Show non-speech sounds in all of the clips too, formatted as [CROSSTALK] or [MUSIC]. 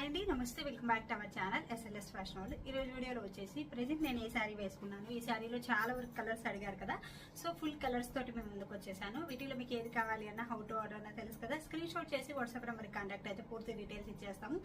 Hi అండి నమస్తే welcome back to our channel SLS fashion వాళ్ళు ఈ రోజు వీడియోలో వచ్చేసి ప్రజెంట్ నేను ఏ శారీ వేసుకున్నాను. ఈ శారీలో చాలా వరకు కలర్స్ అడిగారు కదా. సో ఫుల్ కలర్స్ తోటి మేము ముందుకు వచ్చేసాను. వీటిలో మీకు ఏది కావాలి అన్న హౌ టు ఆర్డర్ అన్న తెలుసు కదా. స్క్రీన్ షాట్ చేసి వాట్సాప్ నెంబర్కి కాంటాక్ట్ అయితే పూర్తి డీటెయిల్స్ ఇచ్చేస్తాము.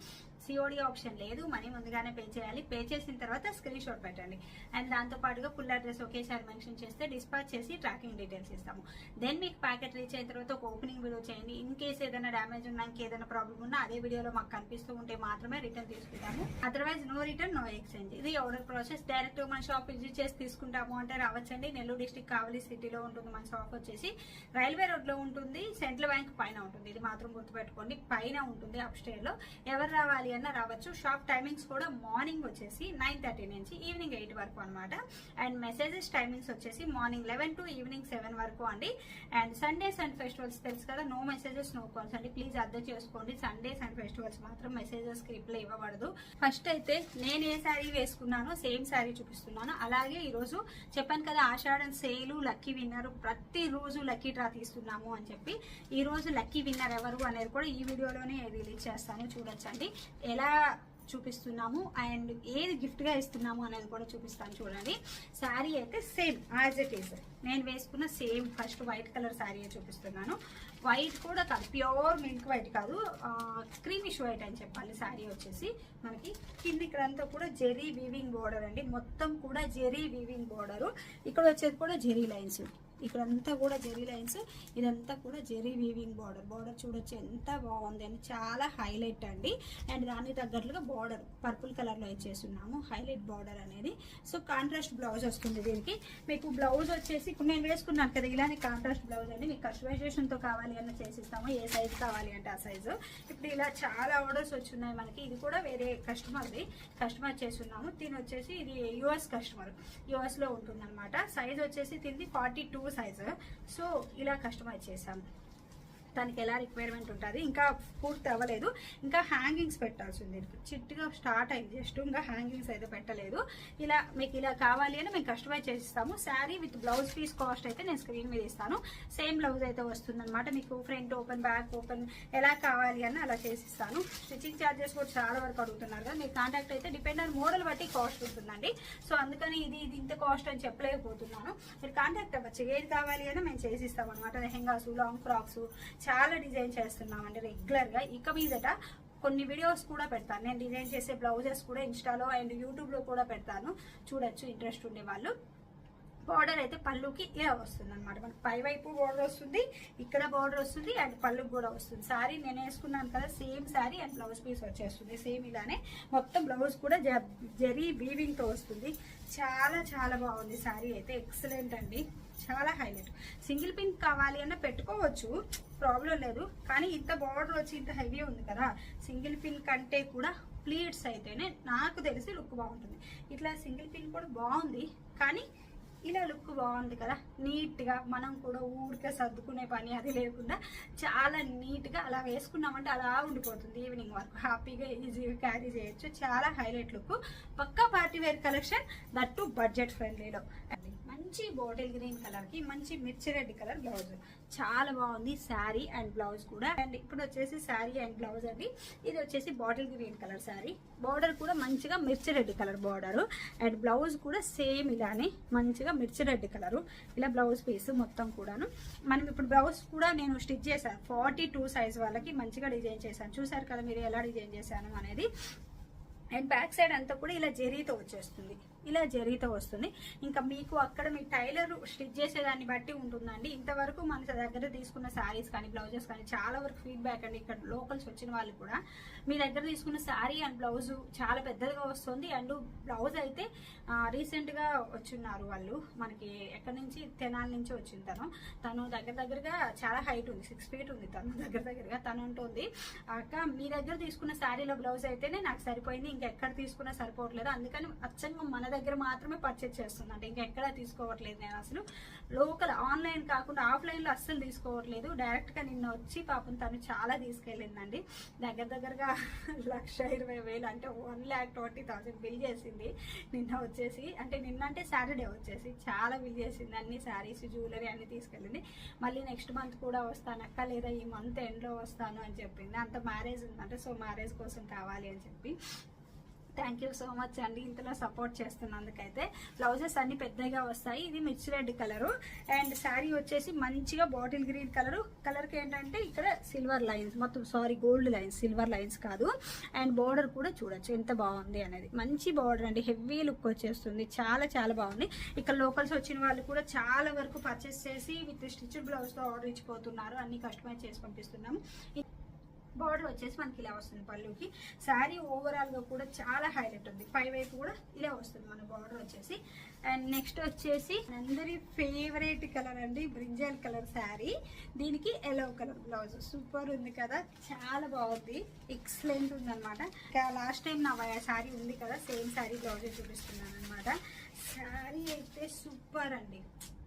సిఓడి ఆప్షన్ లేదు. మనీ ముందుగానే పే చేయాలి. పే చేసిన తర్వాత స్క్రీన్ షాట్ పెట్టండి. అండ్ దాంతో పాటుగా ఫుల్ అడ్రస్ ఒకేసారి మెన్షన్ చేస్తే డిస్పాచ్ చేసి ట్రాకింగ్ డీటెయిల్స్ ఇస్తాము. దెన్ మీకు ప్యాకెట్ రీచ్ అయిన తర్వాత ఒక ఓపెనింగ్ వీడియో చేయండి. ఇన్ కేసు ఏదైనా డ్యామేజ్ ఉన్నా ఇంకేదైనా ప్రాబ్లం ఉన్నా అదే వీడియోలో మాకు కనిపిస్తూ ఉంటే మాత్రమే రిటర్న్ తీసుకుంటాము. Otherwise no return no exchange ఇది ఆర్డర్ ప్రాసెస్ డైరెక్ట్ మన షాప్ విజిట్ చేసి తీసుకుంటాము అంటే రావచ్చండి. నెల్లూరు డిస్టిక్ కావలి సిటీలో ఉంటుంది మన షాప్ వచ్చేసి. రైల్వే రోడ్లో ఉంటుంది. సెంట్రల్ బ్యాంక్ పైన ఉంటుంది. ఇది మాత్రం గుర్తుపెట్టుకోండి. పైన ఉంటుంది అప్ స్టేర్లో. ఎవరు రావాలి అన్న రావచ్చు. షాప్ టైమింగ్స్ కూడా మార్నింగ్ వచ్చేసి నైన్ థర్టీ నుంచి ఈవినింగ్ ఎయిట్ వరకు అనమాట అండ్ మెసేజెస్ టైమింగ్స్ వచ్చేసి morning eleven to evening seven వరకు అండి. అండ్ సండేస్ అండ్ ఫెస్టివల్స్ తెలుసు కదా? నో మెసేజెస్ నో కాల్స్ అండి. ప్లీజ్ అర్థం చేసుకోండి. సండేస్ అండ్ ఫెస్టివల్స్ మాత్రం మెసేజెస్ రిప్లై ఇవ్వబడదు. ఫస్ట్ అయితే నేను ఏ శారీ వేసుకున్నానో సేమ్ శారీ చూపిస్తున్నాను. అలాగే ఈ రోజు చెప్పాను కదా ఆషాఢం సేలు లక్కీ విన్నర్. ప్రతి రోజు లక్కీ డ్రా తీస్తున్నాము అని చెప్పి. ఈ రోజు లక్కీ విన్నర్ ఎవరు అనేది కూడా ఈ వీడియోలోనే రిలీజ్ చేస్తాను. చూడొచ్చండి. ఎలా చూపిస్తున్నాము. అండ్ ఏది గిఫ్ట్గా ఇస్తున్నాము అనేది కూడా చూపిస్తాను చూడండి. శారీ అయితే సేమ్ యాజ్ ఇట్ ఈస్ నేను వేసుకున్న same first white colour sari చూపిస్తున్నాను. వైట్ కూడా కాదు ప్యూర్ మిల్క్ వైట్ కాదు. క్రీమిష్ వైట్ అని చెప్పాలి శారీ వచ్చేసి. మనకి కింద ఇక్కడంతా కూడా జెరీ వీవింగ్ బోర్డర్ అండి. మొత్తం కూడా జెరీ వీవింగ్ బోర్డర్ ఇక్కడ వచ్చేది కూడా జెరీ లైన్స్ ఇక్కడంతా కూడా జెరీ లైన్స్ ఇదంతా కూడా జెరీ వీవింగ్ బార్డర్. బార్డర్ చూడొచ్చు ఎంత బాగుంది అని చాలా హైలైట్ అండి. అండ్ దానికి తగ్గట్లుగా బార్డర్ పర్పుల్ కలర్లో ఇచ్చేస్తున్నాము. హైలైట్ బార్డర్ అనేది. సో కాంట్రాస్ట్ బ్లౌజ్ వస్తుంది దీనికి. మీకు బ్లౌజ్ వచ్చేసి ఇప్పుడు నేను వేసుకున్నాను కదా ఇలానే కాంట్రాస్ట్ బ్లౌజ్ అండి. మీకు కస్టమైజేషన్తో కావాలి అన్న చేసిస్తాము. ఏ సైజ్ కావాలి అంటే ఆ సైజు ఇప్పుడు ఇలా చాలా ఆర్డర్స్ వచ్చున్నాయి మనకి. ఇది కూడా వేరే కస్టమర్ది కస్టమర్ చేస్తున్నాము. దీని వచ్చేసి ఇది యుఎస్ కస్టమర్ యుఎస్లో ఉంటుందన్నమాట. ఉంటుంది సైజ్ వచ్చేసి దీనిది ఫార్టీ టూ సైజు సో ఇలా కస్టమైజ్ చేశాం. దానికి ఎలా రిక్వైర్మెంట్ ఉంటుంది ఇంకా పూర్తి అవ్వలేదు. ఇంకా హ్యాంగింగ్స్ పెట్టాల్సి ఉంది చిట్టుగా స్టార్ట్ అయింది. జస్ట్ ఇంకా హ్యాంగింగ్స్ అయితే పెట్టలేదు. ఇలా మీకు ఇలా కావాలి అని మేము customise చేసిస్తాము. Sari with blouse piece cost అయితే నేను స్క్రీన్ మీద ఇస్తాను. సేమ్ బ్లౌజ్ అయితే వస్తుంది అనమాట మీకు ఫ్రంట్ ఓపెన్ బ్యాక్ ఓపెన్ ఎలా కావాలి అని అలా చేసిస్తాను. స్టిచ్చింగ్ ఛార్జెస్ కూడా చాలా వరకు అడుగుతున్నారు కదా. మీ కాంటాక్ట్ అయితే డిపెండ్ ఆన్ మోడల్ బట్టి కాస్ట్ ఉంటుందండి. సో అందుకని ఇది ఇది ఇంత కాస్ట్ అని చెప్పలేకపోతున్నాను. మీరు కాంటాక్ట్ అవ్వచ్చు. ఏది కావాలి అని మేము చేసిస్తాం అనమాట లెహెంగాస్ లాంగ్ ఫ్రాక్స్ చాలా డిజైన్ చేస్తున్నామండి రెగ్యులర్గా. ఇక మీదట కొన్ని వీడియోస్ కూడా పెడతాను. నేను డిజైన్ చేసే బ్లౌజెస్ కూడా ఇన్స్టాలో అండ్ యూట్యూబ్లో కూడా పెడతాను. చూడొచ్చు ఇంట్రెస్ట్ ఉండే వాళ్ళు. బార్డర్ అయితే పళ్ళుకి ఇలా వస్తుంది అనమాట మనకి పై వైపు బార్డర్ వస్తుంది ఇక్కడ బార్డర్ వస్తుంది అండ్ పళ్ళుకి కూడా వస్తుంది. సారీ నేను వేసుకున్నాను కదా same sari and blouse piece వచ్చేస్తుంది. సేమ్ ఇలానే మొత్తం బ్లౌజ్ కూడా జరీ వీవింగ్తో వస్తుంది. చాలా చాలా బాగుంది సారీ అయితే. ఎక్సలెంట్ అండి. చాలా హైలైట్ సింగిల్ పిన్ కావాలి అన్న పెట్టుకోవచ్చు. ప్రాబ్లం లేదు. కానీ ఇంత బార్డర్ వచ్చి ఇంత హెవీ ఉంది కదా సింగిల్ పిన్ కంటే కూడా ప్లీట్స్ అయితేనే నాకు తెలిసి లుక్ బాగుంటుంది. ఇట్లా సింగిల్ పిన్ కూడా బాగుంది. కానీ ఇలా లుక్ బాగుంది కదా. నీట్గా మనం కూడా ఊరికే సర్దుకునే పని అది లేకుండా చాలా నీట్గా అలా వేసుకున్నామంటే అలా ఉండిపోతుంది ఈవినింగ్ వరకు. హ్యాపీగా ఈజీగా క్యారీ చేయొచ్చు. చాలా highlight look. Pakka party wear collection that budget ఫ్రెండ్లీలో. మంచి బాటిల్ గ్రీన్ కలర్కి మంచి మిర్చి రెడ్ కలర్ బ్లౌజ్. చాలా బాగుంది శారీ అండ్ బ్లౌజ్ కూడా. అండ్ ఇప్పుడు వచ్చేసి శారీ అండ్ బ్లౌజ్ అండి. ఇది వచ్చేసి bottle green colour sari. Border కూడా మంచిగా మిర్చి red colour border. And blouse కూడా సేమ్ ఇలానే మంచిగా మిర్చి రెడ్ కలర్. ఇలా బ్లౌజ్ పీస్ మొత్తం కూడాను. మనం ఇప్పుడు బ్లౌజ్ కూడా నేను స్టిచ్ చేశాను. ఫార్టీ టూ సైజ్ వాళ్ళకి మంచిగా డిజైన్ చేశాను. చూసారు కదా మీరు ఎలా డిజైన్ చేశాను అనేది. అండ్ బ్యాక్ సైడ్ అంతా కూడా ఇలా జరీతో వచ్చేస్తుంది. ఇలా జరుగుతూ వస్తుంది. ఇంకా మీకు అక్కడ మీ టైలర్ స్టిచ్ చేసేదాన్ని బట్టి ఉంటుందండి. ఇంతవరకు మన దగ్గర తీసుకున్న శారీస్ కానీ బ్లౌజెస్ కానీ చాలా వరకు ఫీడ్బ్యాక్ అండి. ఇక్కడ లోకల్స్ వచ్చిన వాళ్ళు కూడా మీ దగ్గర తీసుకున్న శారీ అండ్ బ్లౌజ్ చాలా పెద్దదిగా వస్తుంది. అండ్ బ్లౌజ్ అయితే రీసెంట్గా వచ్చున్నారు వాళ్ళు. మనకి ఎక్కడి నుంచి? తెనాల నుంచి వచ్చింది తను. తను దగ్గర దగ్గరగా చాలా హైట్ ఉంది. సిక్స్ ఫీట్ ఉంది తను దగ్గర దగ్గరగా. తను ఉంటుంది. అక్క మీ దగ్గర తీసుకున్న శారీలో బ్లౌజ్ అయితేనే నాకు సరిపోయింది. ఇంకెక్కడ తీసుకున్నా సరిపోవట్లేదు. అందుకని అచ్చంగా మన దగ్గర మాత్రమే పర్చేజ్ చేస్తున్నాను అంటే ఎక్కడ తీసుకోవట్లేదు నేను అసలు. లోకల్ ఆన్లైన్ కాకుండా ఆఫ్లైన్లో అస్సలు తీసుకోవట్లేదు. డైరెక్ట్గా నిన్న వచ్చి పాపం తను చాలా తీసుకెళ్ళిందండి. దగ్గర దగ్గరగా [LAUGHS] లక్ష ఇరవై వేలు అంటే one lakh twenty thousand bill చేసింది. నిన్న వచ్చేసి అంటే నిన్న అంటే సాటర్డే వచ్చేసి చాలా బిల్ చేసింది. అన్ని శారీస్ జ్యువెలరీ అన్ని తీసుకెళ్ళింది. మళ్ళీ నెక్స్ట్ మంత్ కూడా వస్తాను అక్క లేదా ఈ మంత్ ఎండ్లో వస్తాను అని చెప్పింది. అంత మ్యారేజ్ ఉందంటే. సో మ్యారేజ్ కోసం కావాలి అని చెప్పి. థ్యాంక్ యూ సో మచ్ అండి. ఇంతలో సపోర్ట్ చేస్తున్నందుకైతే బ్లౌజెస్ అన్ని పెద్దగా వస్తాయి. ఇది మిర్చి రెడ్ కలరు అండ్ శారీ వచ్చేసి మంచిగా బాటిల్ గ్రీన్ కలరు కలర్కి ఏంటంటే ఇక్కడ సిల్వర్ లైన్స్ మొత్తం sorry gold lines silver lines కాదు. అండ్ బార్డర్ కూడా చూడొచ్చు. ఎంత బాగుంది అనేది. మంచి బార్డర్ అండి. హెవీ లుక్ వచ్చేస్తుంది. చాలా చాలా బాగుంది. ఇక్కడ లోకల్స్ వచ్చిన వాళ్ళు కూడా చాలా వరకు పర్చేస్ చేసి విత్ స్టిచ్డ్ బ్లౌజ్తో ఆర్డర్ ఇచ్చిపోతున్నారు. అన్ని కస్టమైజ్ చేసి పంపిస్తున్నాము బార్డర్ వచ్చేసి మనకి ఇలా వస్తుంది పళ్ళుకి. శారీ ఓవరాల్గా కూడా చాలా హైలైట్ ఉంది. పై వైపు కూడా ఇలా వస్తుంది మన బార్డర్ వచ్చేసి. అండ్ నెక్స్ట్ వచ్చేసి అందరి ఫేవరెట్ కలర్ అండి బ్రింజాల్ కలర్ శారీ. దీనికి ఎల్లో కలర్ బ్లౌజ్ సూపర్ ఉంది కదా? చాలా బాగుంది. ఎక్సలెంట్ ఉంది అనమాట లాస్ట్ టైం నా శారీ ఉంది కదా సేమ్ శారీ బ్లౌజ్ చూపిస్తున్నాను అనమాట శారీ అయితే సూపర్ అండి.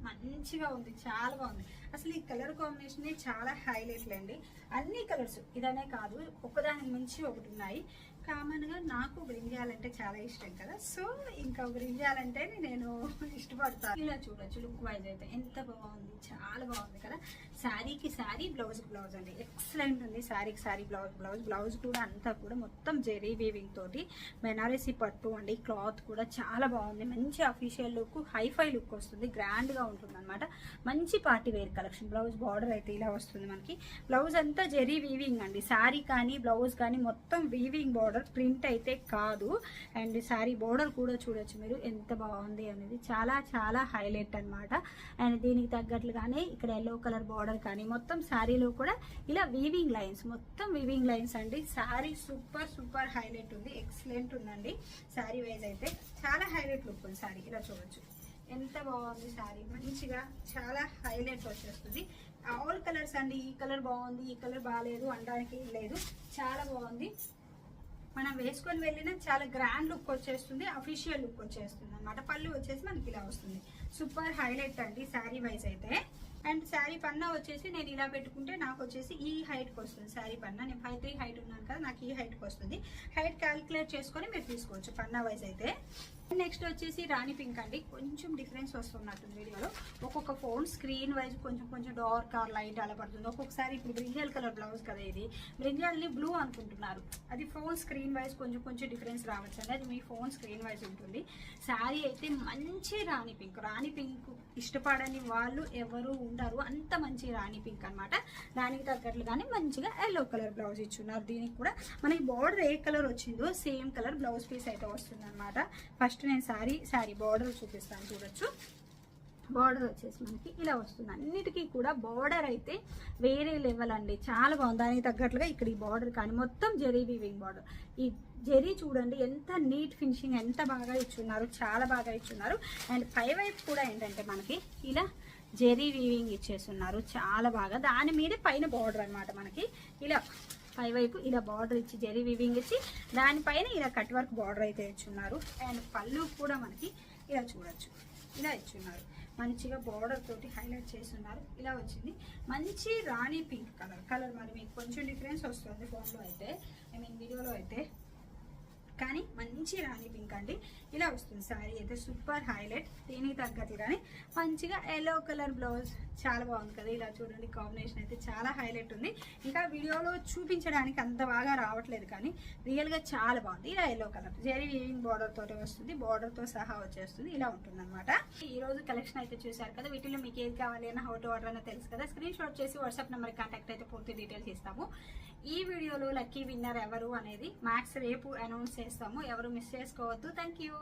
మంచిగా ఉంది చాలా బాగుంది. అసలు ఈ కలర్ కాంబినేషన్ చాలా హైలైట్లు అండి. అన్ని కలర్స్ ఇదనే కాదు ఒకదానికి మించి ఒకటి ఉన్నాయి. కామన్గా నాకు నాకు బ్రింజాలంటే చాలా ఇష్టం కదా. సో ఇంకా బ్రింజాలంటే నేను ఇష్టపడతాను. ఇలా చూడొచ్చు లుక్ వైజ్ అయితే ఎంత బాగుంది చాలా బాగుంది కదా. శారీకి శారీ బ్లౌజ్ బ్లౌజ్ అండి. ఎక్సలెంట్ ఉంది శారీకి శారీ బ్లౌజ్ బ్లౌజ్. బ్లౌజ్ కూడా అంతా కూడా మొత్తం జెరీ వీవింగ్ తోటి. బెనారసీ పట్టు అండి క్లాత్ కూడా చాలా బాగుంది. మంచి అఫీషియల్ లుక్ హైఫై లుక్ వస్తుంది. గ్రాండ్గా ఉంటుంది అనమాట మంచి party wear collection. Blouse border అయితే ఇలా వస్తుంది మనకి. బ్లౌజ్ అంతా జెరీ వీవింగ్ అండి. శారీ కానీ బ్లౌజ్ కానీ మొత్తం వీవింగ్ బార్డర్ ప్రింట్ అయితే కాదు. అండ్ శారీ బోర్డర్ కూడా చూడొచ్చు మీరు ఎంత బాగుంది అనేది. చాలా చాలా హైలైట్ అన్నమాట. అండ్ దీనికి తగ్గట్లుగానే ఇక్కడ ఎల్లో కలర్ బార్డర్ కానీ మొత్తం శారీలో కూడా ఇలా వీవింగ్ లైన్స్ మొత్తం వీవింగ్ లైన్స్ అండి. శారీ సూపర్ సూపర్ హైలైట్ ఉంది. ఎక్సలెంట్ ఉందండి. శారీ వైజ్ అయితే చాలా హైలైట్ లుక్ ఉంది శారీ. ఇలా చూడొచ్చు. ఎంత బాగుంది శారీ. మంచిగా చాలా హైలైట్ వచ్చేస్తుంది. ఆల్ కలర్స్ అండి. ఈ కలర్ బాగుంది ఈ కలర్ బాగాలేదు అనడానికి లేదు. చాలా బాగుంది. మనం వేసుకొని వెళ్ళినా చాలా గ్రాండ్ లుక్ వచ్చేస్తుంది అఫీషియల్ లుక్ వచ్చేస్తుంది అనమాట పళ్ళు వచ్చేసి మనకి ఇలా వస్తుంది. సూపర్ హైలైట్ అండి శారీ వైజ్ అయితే. అండ్ శారీ పన్నా వచ్చేసి నేను ఇలా పెట్టుకుంటే నాకు వచ్చేసి ఈ హైట్కి వస్తుంది శారీ పన్నా. నేను ఫైవ్ త్రీ హైట్ ఉన్నాను కదా నాకు ఈ హైట్కి వస్తుంది. హైట్ క్యాలిక్యులేట్ చేసుకొని మీరు తీసుకోవచ్చు పన్నా వైజ్ అయితే. నెక్స్ట్ వచ్చేసి రాణి పింక్ అండి. కొంచెం డిఫరెన్స్ వస్తున్నట్టుంది వీడియోలో. ఒక్కొక్క ఫోన్ స్క్రీన్ వైజ్ కొంచెం కొంచెం డార్క్ ఆర్ లైట్ అలా పడుతుంది. ఒక్కొక్కసారి ఇప్పుడు బ్రింజల్ కలర్ బ్లౌజ్ కదా ఇది. బ్రింజల్ని బ్లూ అనుకుంటున్నారు. అది ఫోన్ స్క్రీన్ వైజ్ కొంచెం కొంచెం డిఫరెన్స్ రావచ్చు అండి. అది మీ ఫోన్ స్క్రీన్ వైజ్ ఉంటుంది. శారీ అయితే మంచి రాణి పింక్ రాణి పింక్ ఇష్టపడని వాళ్ళు ఎవరు ఉండరు. అంత మంచి రాణి పింక్ అన్నమాట. దానికి తగ్గట్లుగానే మంచిగా ఎల్లో కలర్ బ్లౌజ్ ఇచ్చున్నారు. దీనికి కూడా మనకి బార్డర్ ఏ కలర్ వచ్చిందో సేమ్ కలర్ బ్లౌజ్ పీస్ అయితే వస్తుంది అనమాట ఫస్ట్ నేను శారీ శారీ బార్డర్ చూపిస్తాను చూడొచ్చు. బార్డర్ వచ్చేసి మనకి ఇలా వస్తుంది. అన్నిటికీ కూడా బార్డర్ అయితే వేరే లెవెల్ అండి. చాలా బాగుంది. దానికి తగ్గట్లుగా ఇక్కడ ఈ బార్డర్ కానీ మొత్తం జెరీ వీవింగ్ బార్డర్. ఈ జెరీ చూడండి ఎంత నీట్ ఫినిషింగ్ ఎంత బాగా ఇచ్చున్నారు చాలా బాగా ఇచ్చున్నారు. అండ్ పై వైపు కూడా ఏంటంటే మనకి ఇలా జెరీ వీవింగ్ ఇచ్చేస్తున్నారు చాలా బాగా. దాని మీద పైన బార్డర్ అన్నమాట మనకి. ఇలా పై వైపు ఇలా బార్డర్ ఇచ్చి జరీ వివింగ్ ఇచ్చి దానిపైన ఇలా కట్ వర్క్ బార్డర్ అయితే ఇచ్చున్నారు. అండ్ పళ్ళు కూడా మనకి ఇలా చూడొచ్చు. ఇలా ఇచ్చున్నారు. మంచిగా బార్డర్ తోటి హైలైట్ చేస్తున్నారు. ఇలా వచ్చింది. మంచి రాణి పింక్ కలర్ కలర్ మరి మీకు కొంచెం డిఫరెన్స్ వస్తుంది ఫోన్లో అయితే ఐ మీన్ వీడియోలో అయితే. కానీ మంచి రాణి పింక్ అండి. ఇలా వస్తుంది శారీ అయితే సూపర్ హైలైట్. దీనికి తగ్గట్లుగానే మంచిగా ఎల్లో కలర్ బ్లౌజ్ చాలా బాగుంది కదా. ఇలా చూడండి కాంబినేషన్ అయితే చాలా హైలైట్ ఉంది. ఇంకా వీడియోలో చూపించడానికి అంత బాగా రావట్లేదు కానీ రియల్గా చాలా బాగుంది. ఇలా yellow colour zari weaving border తోటి వస్తుంది. బార్డర్తో సహా వచ్చేస్తుంది. ఇలా ఉంటుంది అనమాట రోజు కలెక్షన్ అయితే చూసారు కదా. వీటిలో మీకు ఏది కావాలి అన్న హౌ టు ఆర్డర్ అన్న తెలుసు కదా. స్క్రీన్ షాట్ చేసి వాట్సాప్ నెంబర్ కాంటాక్ట్ అయితే పూర్తి డీటెయిల్స్ ఇస్తాము. ఈ వీడియోలో లక్కీ విన్నర్ ఎవరు అనేది మ్యాక్స్ రేపు అనౌన్స్ చేస్తాము. ఎవరు మిస్ చేసుకోవద్దు. Thank you